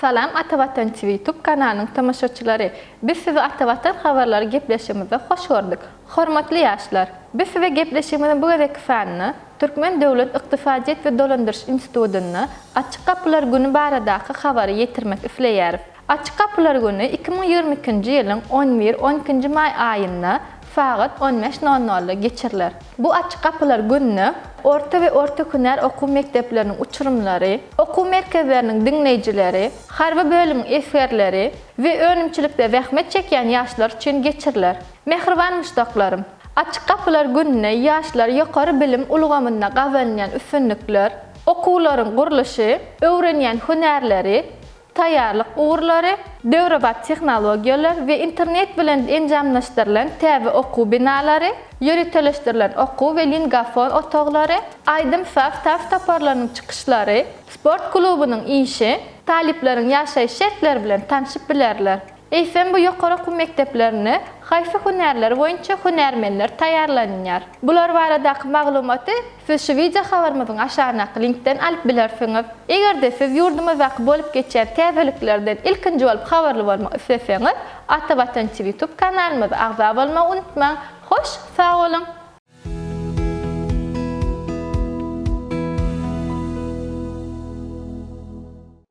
Salam Atavatan TV YouTube kanalynyň tamaşaçylary. Biz sizi Atavatan habarlary gepleşigimize hoş gördük. Hormatly ýaşlar, biz size gepleşigimiziň bu gezeki fanny Türkmen Döwlet Ykdysadyýet we Dolandyrys Institutyny Açyk Kapylar Güni baradaky habary ýetirmek isleýäris. Açyk Kapylar Güni 2022-nji ýylyň 11-12 may aýynda faqat 15.00-da keçirilir. Bu açıq qapılar günü orta və orta hünar oxu məktəblərinin uçurumları, oxu mərkəzlərinin dinləyiciləri, harbi bölümün əsgərləri və önümçilikdə zəhmət çəkən yaşlar üçün keçirilir. Mehriban müştaqlarım, açıq qapılar gününə yaşlar yuqarı bilim ulgamında qazanılan üstünlüklər, okulların quruluşu, öğrenilen hünerleri tayarlyk uğurlary, döwrebat tehnologiýalar we internet bilen enjamlaşdyrylan täze okuw binalary, ýöreteleşdirilen okuw we lingafon otaglary, aýdym saf taf taparlarynyň çykyşlary, sport klubunyň işi, talipleriň ýaşaýyş şertleri bilen tanışyp bilerler. Eýsem bu okuw mekdeplerini haýsy hünerler boýunça hünermenler taýýarlanýar. Bular baradaky maglumaty siz şu video habarymyzyň aşağınaky linkden alyp bilersiňiz. Eger-de siz ýurdumyzda bolup geçen täzeliklerden ilkinji bolup habarly bolmak isleseňiz, Atabatan TV YouTube kanalymyza agza bolmagy unutmaň. Hoş, sag olun.